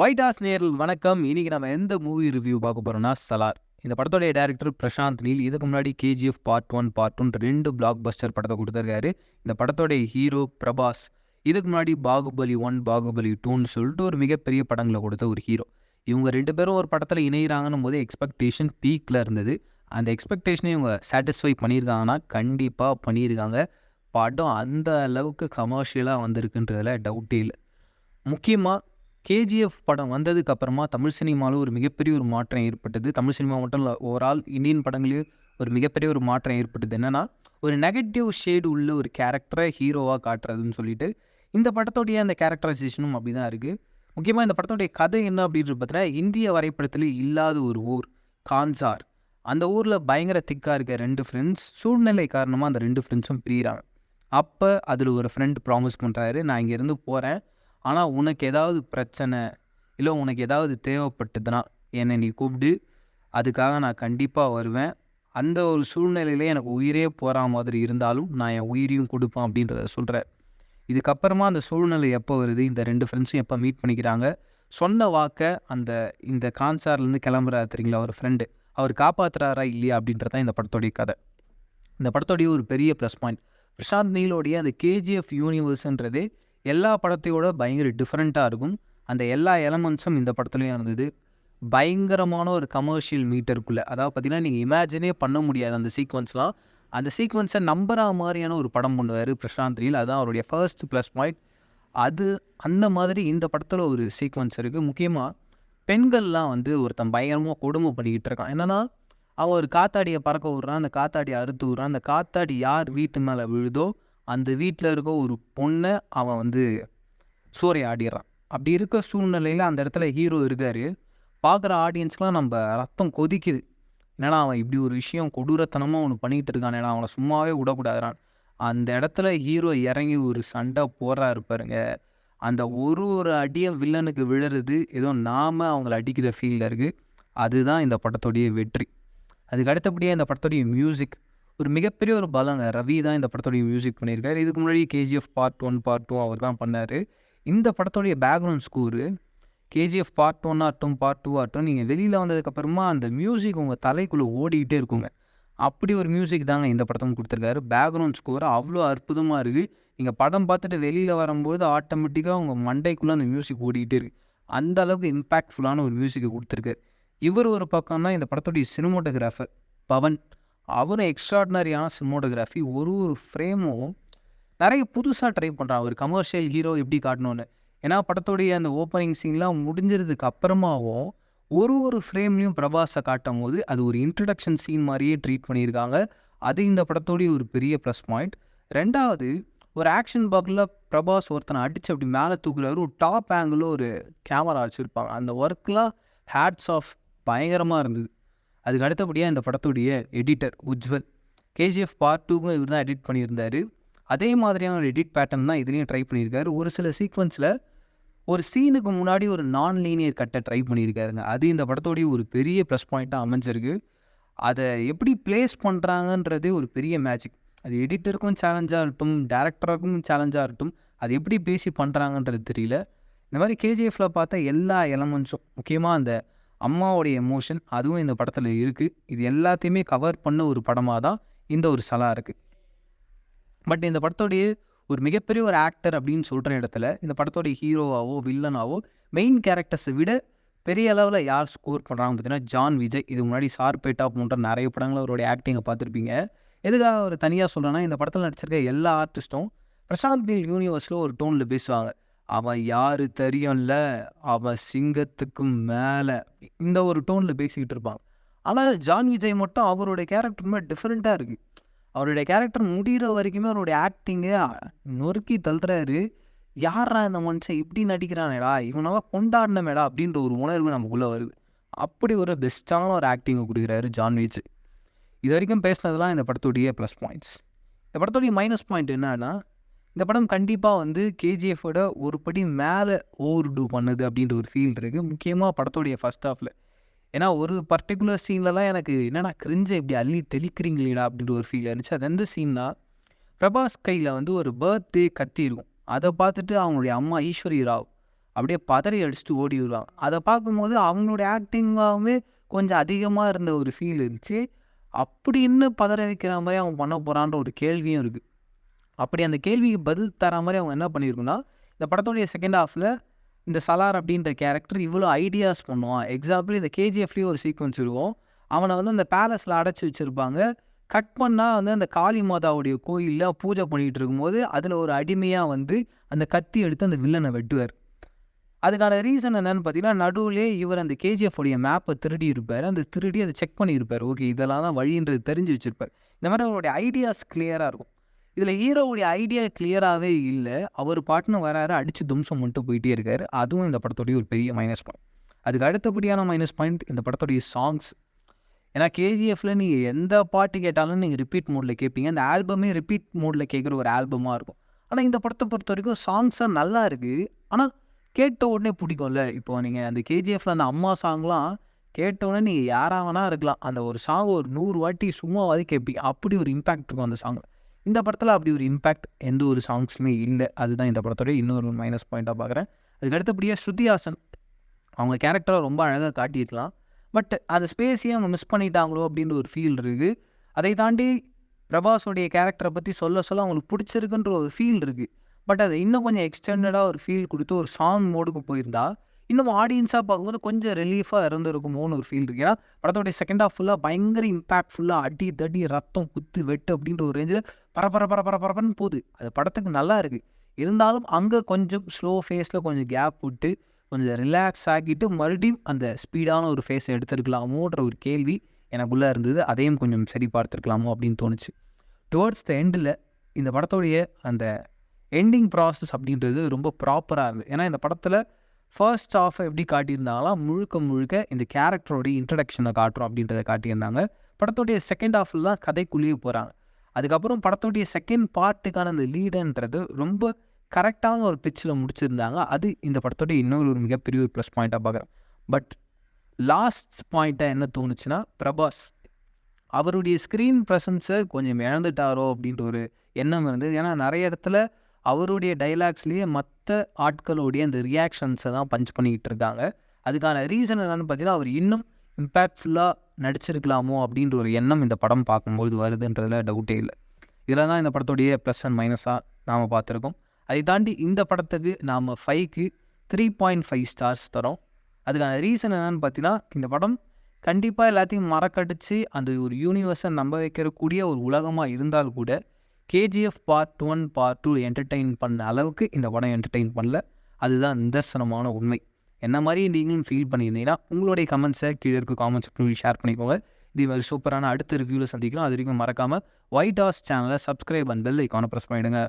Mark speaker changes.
Speaker 1: White has நேரில் வணக்கம். இன்னைக்கு நம்ம எந்த மூவி ரிவ்யூ பார்க்க போறோம்னா சலார். இந்த படத்தோடைய டேரக்டர் பிரசாந்த் நீல் இதுக்கு முன்னாடி KGF part one part one ரெண்டு பிளாக் பஸ்டர் படத்தை கொடுத்துருக்காரு. இந்த படத்தோடைய ஹீரோ பிரபாஸ் இதுக்கு முன்னாடி பாகுபலி ஒன் பாகுபலி டூன்னு சொல்லிட்டு ஒரு மிகப்பெரிய படங்களை கொடுத்த ஒரு ஹீரோ இவங்க ரெண்டு பேரும் ஒரு படத்தில் இணையிறாங்கன்னும் போது எக்ஸ்பெக்டேஷன் பீக்கில் இருந்தது. அந்த எக்ஸ்பெக்டேஷனை இவங்க சாட்டிஸ்ஃபை பண்ணியிருக்காங்கன்னா கண்டிப்பாக பண்ணியிருக்காங்க. படம் அந்த அளவுக்கு கமர்ஷியலாக வந்திருக்குன்றதுல டவுட்டே இல்லை. முக்கியமாக கேஜிஎஃப் படம் வந்ததுக்கு அப்புறமா தமிழ் சினிமாவில் ஒரு மிகப்பெரிய ஒரு மாற்றம் ஏற்பட்டது. தமிழ் சினிமா மட்டும் இல்லை ஓவரால் இந்தியன் படங்களையும் ஒரு மிகப்பெரிய ஒரு மாற்றம் ஏற்பட்டது. என்னென்னா ஒரு நெகட்டிவ் ஷேடு உள்ள ஒரு கேரக்டரை ஹீரோவாக காட்டுறதுன்னு சொல்லிட்டு இந்த படத்தோடைய அந்த கேரக்டரைசேஷனும் அப்படி தான் இருக்குது முக்கியமாக இந்த படத்தோடைய கதை என்ன அப்படின்றது பார்த்தீங்கன்னா இந்திய வரைபடத்தில் இல்லாத ஒரு ஊர் கான்சார். அந்த ஊரில் பயங்கர திக்காக இருக்க ரெண்டு ஃப்ரெண்ட்ஸ் சூழ்நிலை காரணமாக அந்த ரெண்டு ஃப்ரெண்ட்ஸும் பிரியிறாங்க. அப்போ அதில் ஒரு ஃப்ரெண்ட் ப்ராமிஸ் பண்ணுறாரு நான் இங்கேருந்து போகிறேன் ஆனால் உனக்கு ஏதாவது பிரச்சனை இல்லை உனக்கு ஏதாவது தேவைப்பட்டதுன்னா என்னை நீ கூப்பிடு. அதுக்காக நான் கண்டிப்பாக வருவேன். அந்த ஒரு சூழ்நிலையிலே எனக்கு உயிரே போகிற மாதிரி இருந்தாலும் நான் என் உயிரையும் கொடுப்பேன் அப்படின்றத சொல்கிறேன் இதுக்கப்புறமா அந்த சூழ்நிலை எப்போ வருது? இந்த ரெண்டு ஃப்ரெண்ட்ஸும் எப்போ மீட் பண்ணிக்கிறாங்க? சொன்ன வாக்கை அந்த இந்த கான்சார்லேருந்து கிளம்புறாரு தெரியுங்களா ஒரு ஃப்ரெண்டு அவர் காப்பாற்றுறாரா இல்லையா அப்படின்றது தான் இந்த படத்தோடைய கதை. இந்த படத்தோடைய ஒரு பெரிய ப்ளஸ் பாயிண்ட் பிரசாந்த் நீலோடைய அந்த கேஜிஎஃப் யூனிவர்ஸ்ன்றதே எல்லா படத்தையோட பயங்கர டிஃப்ரெண்ட்டாக இருக்கும். அந்த எல்லா எலமெண்ட்ஸும் இந்த படத்துலையும் இருந்தது. பயங்கரமான ஒரு கமர்ஷியல் மீட்டருக்குள்ளே அதாவது பார்த்தீங்கன்னா நீங்கள் இமேஜினே பண்ண முடியாது அந்த சீக்வன்ஸ்லாம் அந்த சீக்வன்ஸை நம்புற மாதிரியான ஒரு படம் பண்ணுவார் பிரசாந்த் ரீல். அதுதான் அவருடைய ஃபர்ஸ்ட் ப்ளஸ் பாயிண்ட் அது அந்த மாதிரி இந்த படத்தில் ஒரு சீக்வன்ஸ் இருக்குது முக்கியமாக பெண்கள்லாம் வந்து ஒருத்தன் பயங்கரமாக கொடுமை பண்ணிக்கிட்டு இருக்கான். என்னென்னா அவன் ஒரு காத்தாடியை பறக்க விட்றான். அந்த காத்தாடியை அறுத்து விட்றான். அந்த காத்தாடி யார் வீட்டு மேலே விழுதோ அந்த வீட்டில் இருக்க ஒரு பொண்ணை அவன் வந்து சூறையை ஆடிடுறான். அப்படி இருக்க சூழ்நிலையில் அந்த இடத்துல ஹீரோ இருக்கார். பார்க்குற ஆடியன்ஸ்க்கெலாம் நம்ம ரத்தம் கொதிக்குது. என்னடா அவன் இப்படி ஒரு விஷயம் கொடூரத்தனமாக ஒன்று பண்ணிகிட்டு இருக்கான் ஏன்னா அவனை சும்மாவே விடக்கூடாதுறான். அந்த இடத்துல ஹீரோ இறங்கி ஒரு சண்டை போடுறாரு இருப்பாருங்க அந்த ஒரு ஒரு அடியும் வில்லனுக்கு விழுறது ஏதோ நாம அவங்கள அடிக்கிற ஃபீலில் இருக்குது அதுதான் இந்த படத்துடைய வெற்றி. அதுக்கு அடுத்தபடியாக இந்த படத்துடைய மியூசிக் ஒரு மிகப்பெரிய ஒரு பலங்க. ரவி தான் இந்த படத்தோடைய மியூசிக் பண்ணியிருக்காரு. இதுக்கு முன்னாடி KGF part one part two அவர் தான் பண்ணார். இந்த படத்தோடைய background score KGF part one ஆகட்டும் பார்ட் டூ ஆகட்டும் நீங்கள் வெளியில் வந்ததுக்கப்புறமா அந்த மியூசிக் உங்கள் தலைக்குள்ளே ஓடிக்கிட்டே இருக்குங்க. அப்படி ஒரு மியூசிக் தாங்க இந்த படத்தும் கொடுத்துருக்காரு. பேக்ரவுண்ட் ஸ்கோர் அவ்வளோ அற்புதமாக இருக்குது நீங்கள் படம் பார்த்துட்டு வெளியில் வரும்போது ஆட்டோமேட்டிக்காக உங்கள் மண்டைக்குள்ளே அந்த மியூசிக் ஓடிக்கிட்டே இருக்குது அந்த அளவுக்கு இம்பேக்ட்ஃபுல்லான ஒரு மியூசிக்கை கொடுத்துருக்காரு. இவர் ஒரு பக்கம்னா இந்த படத்துடைய சினிமோட்டோகிராஃபர் பவன். அவரும் எக்ஸ்ட்ராடினரியான சினிமோட்டோகிராஃபி ஒரு ஒரு ஃப்ரேமும் நிறைய புதுசாக ட்ரை பண்ணுறான் ஒரு கமர்ஷியல் ஹீரோ எப்படி காட்டணும்னு. ஏன்னா படத்துடைய அந்த ஓப்பனிங் சீன்லாம் முடிஞ்சதுக்கு அப்புறமாவும் ஒரு ஒரு ஃப்ரேம்லையும் பிரபாஸை காட்டும் போது அது ஒரு இன்ட்ரடக்ஷன் சீன் மாதிரியே ட்ரீட் பண்ணியிருக்காங்க. அது இந்த படத்தோடைய ஒரு பெரிய ப்ளஸ் பாயிண்ட் ரெண்டாவது ஒரு ஆக்ஷன் பாக்கில் பிரபாஸ் ஒருத்தனை அடித்து அப்படி மேலே தூக்குறாரு. ஒரு டாப் ஆங்கிளில் ஒரு கேமரா வச்சுருப்பாங்க. அந்த ஒர்க்லாம் ஹேட்ஸ் ஆஃப் பயங்கரமாக இருந்தது. அதுக்கு அடுத்தபடியாக இந்த படத்துடைய எடிட்டர் உஜ்வல். கேஜிஎஃப் பார்ட் டூக்கும் இவர் தான் எடிட் பண்ணியிருந்தார். அதே மாதிரியான ஒரு எடிட் பேட்டர்ன் தான் இதுலேயும் ட்ரை பண்ணியிருக்காரு. ஒரு சில சீக்வன்ஸில் ஒரு சீனுக்கு முன்னாடி ஒரு நான் லீனியர் கட்டை ட்ரை பண்ணியிருக்காருங்க. அது இந்த படத்தோடைய ஒரு பெரிய ப்ளஸ் பாயிண்ட்டாக அமைஞ்சிருக்கு. அதை எப்படி ப்ளேஸ் பண்ணுறாங்கன்றதே ஒரு பெரிய மேஜிக் அது எடிட்டருக்கும் சேலஞ்சாக இருக்கட்டும் டேரக்டருக்கும் சேலஞ்சாக இருக்கட்டும் அது எப்படி பேசி பண்ணுறாங்கன்றது தெரியல. இந்த மாதிரி கேஜிஎஃப்ல பார்த்தா எல்லா எலமெண்ட்ஸும் முக்கியமாக அந்த அம்மாவோடைய எமோஷன் அதுவும் இந்த படத்தில் இருக்குது இது எல்லாத்தையுமே கவர் பண்ண ஒரு படமாக தான் இந்த ஒரு சலா இருக்குது பட் இந்த படத்தோடைய ஒரு மிகப்பெரிய ஒரு ஆக்டர் அப்படின்னு சொல்கிற இடத்துல இந்த படத்தோடைய ஹீரோவாவோ வில்லனாவோ மெயின் கேரக்டர்ஸை விட பெரிய அளவில் யார் ஸ்கோர் பண்ணுறாங்க பார்த்தீங்கன்னா ஜான் விஜய் இது முன்னாடி சார்பேட்டா போன்ற நிறைய படங்கள் அவருடைய ஆக்டிங்கை பார்த்துருப்பீங்க. எதுக்காக அவர் தனியாக சொல்கிறேன்னா இந்த படத்தில் நடிச்சிருக்க எல்லா ஆர்டிஸ்ட்டும் பிரசாந்த் பீல் யூனிவர்ஸில் ஒரு டோனில் பேசுவாங்க. அவன் யார் தெரியும்ல? அவன் சிங்கத்துக்கும் மேலே. இந்த ஒரு டோனில் பேசிக்கிட்டு இருப்பான். ஆனால் ஜான் விஜய் மட்டும் அவருடைய கேரக்டருமே டிஃப்ரெண்ட்டாக இருக்குது அவருடைய கேரக்டர் முடிகிற வரைக்குமே அவருடைய ஆக்டிங்கை நொறுக்கி தள்ளுறாரு. யாரா இந்த மனுஷன்? இப்படி நடிக்கிறானேடா. இவனால் கொண்டாடினமேடா. அப்படின்ற ஒரு உணர்வு நமக்குள்ளே வருது. அப்படி ஒரு பெஸ்ட்டான ஒரு ஆக்டிங்கை கொடுக்குறாரு ஜான் விஜய். இது வரைக்கும் பேசினதெல்லாம் இந்த படத்துடைய ப்ளஸ் பாயிண்ட்ஸ் இந்த படத்துடைய மைனஸ் பாயிண்ட் என்னன்னா இந்த படம் கண்டிப்பாக வந்து கேஜிஎஃபோட ஒரு படி மேலே ஓவர் டூ பண்ணுது அப்படின்ற ஒரு ஃபீல் இருக்குது முக்கியமாக படத்தோடைய ஃபஸ்ட் ஹாஃபில் ஏன்னா ஒரு பர்டிகுலர் சீன்லலாம் எனக்கு என்னடா கிரிஞ்சை இப்படி அள்ளி தெளிக்கிறீங்களேடா அப்படின்ற ஒரு ஃபீல் இருந்துச்சு. அது எந்த சீன்னா பிரபாஸ் கையில் வந்து ஒரு பர்த்டே கத்தி இருக்கும். அதை பார்த்துட்டு அவங்களுடைய அம்மா ஈஸ்வரி ராவ் அப்படியே பதறி அடிச்சுட்டு ஓடி வருவாங்க. அதை பார்க்கும்போது அவங்களுடைய ஆக்டிங்காகவே கொஞ்சம் அதிகமாக இருந்த ஒரு ஃபீல் இருந்துச்சு. அப்படி இன்னும் பதற வைக்கிற மாதிரி அவங்க பண்ண போகிறான்ற ஒரு கேள்வியும் இருக்குது அப்படி அந்த கேள்விக்கு பதில் தர மாதிரி அவங்க என்ன பண்ணியிருக்குன்னா இந்த படத்தோடைய செகண்ட் ஹாஃபில் இந்த சலார் அப்படின்ற கேரக்டர் இவ்வளோ ஐடியாஸ் பண்ணுவான். எக்ஸாம்பிள் இந்த கேஜிஎஃப்லேயும் ஒரு சீக்வன்ஸ் இருக்கும். அவனை வந்து அந்த பேலஸில் அடைச்சி வச்சுருப்பாங்க. கட் பண்ணால் வந்து அந்த காளி மாதாவுடைய கோயிலில் பூஜை பண்ணிகிட்டு இருக்கும்போது அதில் ஒரு அடிமையாக வந்து அந்த கத்தி எடுத்து அந்த வில்லனை வெட்டுவார். அதுக்கான ரீசன் என்னென்னு பார்த்தீங்கன்னா நடுவில் இவர் அந்த கேஜிஎஃப் உடைய மேப்பை திருடி இருப்பார். அந்த திருடி அதை செக் பண்ணியிருப்பார். ஓகே இதெல்லாம் தான் வழின்றது தெரிஞ்சு வச்சுருப்பார். இந்த மாதிரி அவருடைய ஐடியாஸ் கிளியராக இருக்கும். இதில் ஹீரோவுடைய ஐடியா கிளியராகவே இல்லை. அவர் பாட்டுன்னு வராரு அடித்து தும்சம் மட்டும் போயிட்டே இருக்காரு. அதுவும் இந்த படத்தோடைய ஒரு பெரிய மைனஸ் பாயிண்ட் அதுக்கு அடுத்தபடியான மைனஸ் பாயிண்ட் இந்த படத்தோடைய சாங்ஸ் ஏன்னா கேஜிஎஃப்பில் நீங்கள் எந்த பாட்டு கேட்டாலும் நீங்கள் ரிப்பீட் மோடில் கேட்பீங்க அந்த ஆல்பமே ரிப்பீட் மோடில் கேட்குற ஒரு ஆல்பமாக இருக்கும். ஆனால் இந்த படத்தை பொறுத்த வரைக்கும் சாங்ஸாக நல்லா இருக்குது ஆனால் கேட்ட உடனே பிடிக்கும்ல. இப்போ நீங்கள் அந்த கேஜிஎஃப்பில் அந்த அம்மா சாங்லாம் கேட்ட உடனே நீங்கள் யாராக வேணா இருக்கலாம். அந்த ஒரு சாங் ஒரு நூறு வாட்டி சும்மாவாதி கேட்பீங்க அப்படி ஒரு இம்பேக்ட் இருக்கும் அந்த சாங் இந்த படத்தில் அப்படி ஒரு இம்பேக்ட் எந்த ஒரு சாங்ஸ்லையுமே இல்லை. அதுதான் இந்த படத்தோடைய இன்னொரு மைனஸ் பாயிண்ட்டாக பார்க்குறேன் அதுக்கு அடுத்தபடியாக ஸ்ருதிஹாசன் அவங்க கேரக்டரை ரொம்ப அழகாக காட்டியிருக்கலாம். பட் அந்த ஸ்பேஸையும் அவங்க மிஸ் பண்ணிட்டாங்களோ அப்படின்ற ஒரு ஃபீல் இருக்குது அதை தாண்டி பிரபாஸோடைய கேரக்டரை பற்றி சொல்ல சொல்ல அவங்களுக்கு பிடிச்சிருக்குன்ற ஒரு ஃபீல் இருக்குது பட் அதை இன்னும் கொஞ்சம் எக்ஸ்டெண்டடாக ஒரு ஃபீல் கொடுத்து ஒரு சாங் மோடுக்கு போயிருந்தால் இன்னும் ஆடியன்ஸாக பார்க்கும்போது கொஞ்சம் ரிலீஃபாக இருந்திருக்குமோன்னு ஒரு ஃபீல் இருக்குது ஏன்னா படத்தோடைய செகண்ட் ஹாஃப் ஃபுல்லாக பயங்கர இம்பாக்ட்ஃபுல்லாக அடி தடி ரத்தம் குத்து வெட்டு அப்படின்ற ஒரு ரேஞ்சில் பரபர பர பரபரன்னு போகுது. அது படத்துக்கு நல்லா இருக்குது இருந்தாலும் அங்கே கொஞ்சம் ஸ்லோ ஃபேஸில் கொஞ்சம் கேப் விட்டு கொஞ்சம் ரிலாக்ஸ் ஆக்கிட்டு மறுபடியும் அந்த ஸ்பீடான ஒரு ஃபேஸை எடுத்துருக்கலாமோன்ற ஒரு கேள்வி எனக்குள்ளே இருந்தது. அதையும் கொஞ்சம் சரி பார்த்துருக்கலாமோ அப்படின்னு தோணுச்சு. டுவர்ட்ஸ் த எண்டில் இந்த படத்தோடைய அந்த எண்டிங் ப்ராசஸ் அப்படின்றது ரொம்ப ப்ராப்பராக இருந்தது. ஏன்னா இந்த படத்தில் ஃபர்ஸ்ட் ஆஃப் எப்படி காட்டியிருந்தாங்களா முழுக்க முழுக்க இந்த கேரக்டரோடைய இன்ட்ரடக்ஷனை காட்டுறோம் அப்படின்றத காட்டியிருந்தாங்க. படத்தோடைய செகண்ட் ஆஃபில் தான் கதைக்குள்ளேயே போகிறாங்க அதுக்கப்புறம் படத்தோடைய செகண்ட் பார்ட்டுக்கான அந்த லீடுன்றது ரொம்ப கரெக்டான ஒரு பிச்சில் முடிச்சிருந்தாங்க. அது இந்த படத்தோடைய இன்னொரு ஒரு மிகப்பெரிய ஒரு ப்ளஸ் பாயிண்ட்டாக பார்க்குறேன் பட் லாஸ்ட் பாயிண்ட்டாக என்ன தோணுச்சுன்னா பிரபாஸ் அவருடைய ஸ்க்ரீன் ப்ரெசன்ஸை கொஞ்சம் இழந்துட்டாரோ அப்படின்ற ஒரு எண்ணம் இருந்தது. ஏன்னா நிறைய இடத்துல அவருடைய டைலாக்ஸ்லேயே மற்ற ஆட்களுடைய அந்த ரியாக்ஷன்ஸை தான் பஞ்ச் பண்ணிக்கிட்டு இருக்காங்க. அதுக்கான ரீசன் என்னென்னு பார்த்தீங்கன்னா அவர் இன்னும் இம்பேக்ட்ஃபுல்லாக நடிச்சிருக்கலாமோ அப்படின்ற ஒரு எண்ணம் இந்த படம் பார்க்கும்போது வருதுன்றதுல டவுட்டே இல்லை. இதில் தான் இந்த படத்துடைய ப்ளஸ் அண்ட் மைனஸாக நாம் பார்த்துருக்கோம். அதை தாண்டி இந்த படத்துக்கு நாம் ஃபைவ்க்கு த்ரீ பாயிண்ட் ஃபைவ் ஸ்டார்ஸ் தரோம் அதுக்கான ரீசன் என்னென்னு பார்த்தீங்கன்னா இந்த படம் கண்டிப்பாக எல்லாத்தையும் மறக்கடிச்சு அந்த ஒரு யூனிவர்ஸை நம்ப வைக்கிறக்கூடிய ஒரு உலகமாக இருந்தால் கூட KGF part one part two entertain பண்ண அளவுக்கு இந்த படம் என்டர்டெயின் பண்ணல. அதுதான் நிதர்சனமான உண்மை. என்ன மாதிரி நீங்களும் ஃபீல் பண்ணியிருந்தீங்கன்னா உங்களுடைய கமெண்ட்ஸை கீழே இருக்க காமெண்ட்ஸ் ஷேர் பண்ணிக்கோங்க. இது மாதிரி சூப்பரான அடுத்த ரிவ்யூவில் சந்திக்கிறோம் அது வரைக்கும் மறக்காமல் ஒயிட் ஹாஸ் சேனலை சப்ஸ்கிரைப் அண்ட் பெல் ஐக்கானை ப்ரெஸ் பண்ணிவிடுங்க